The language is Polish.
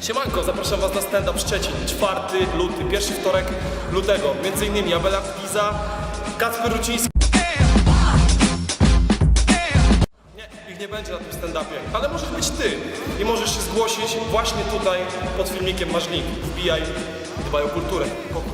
Siemanko, zapraszam was na Stand Up Szczecin, 4 luty, pierwszy wtorek lutego. Między innymi Abela Giza, Kacper Ruciński. Nie, ich nie będzie na tym stand-upie, ale możesz być ty i możesz się zgłosić właśnie tutaj pod filmikiem masz link. Wbijaj, dbaj o kulturę. Pokój.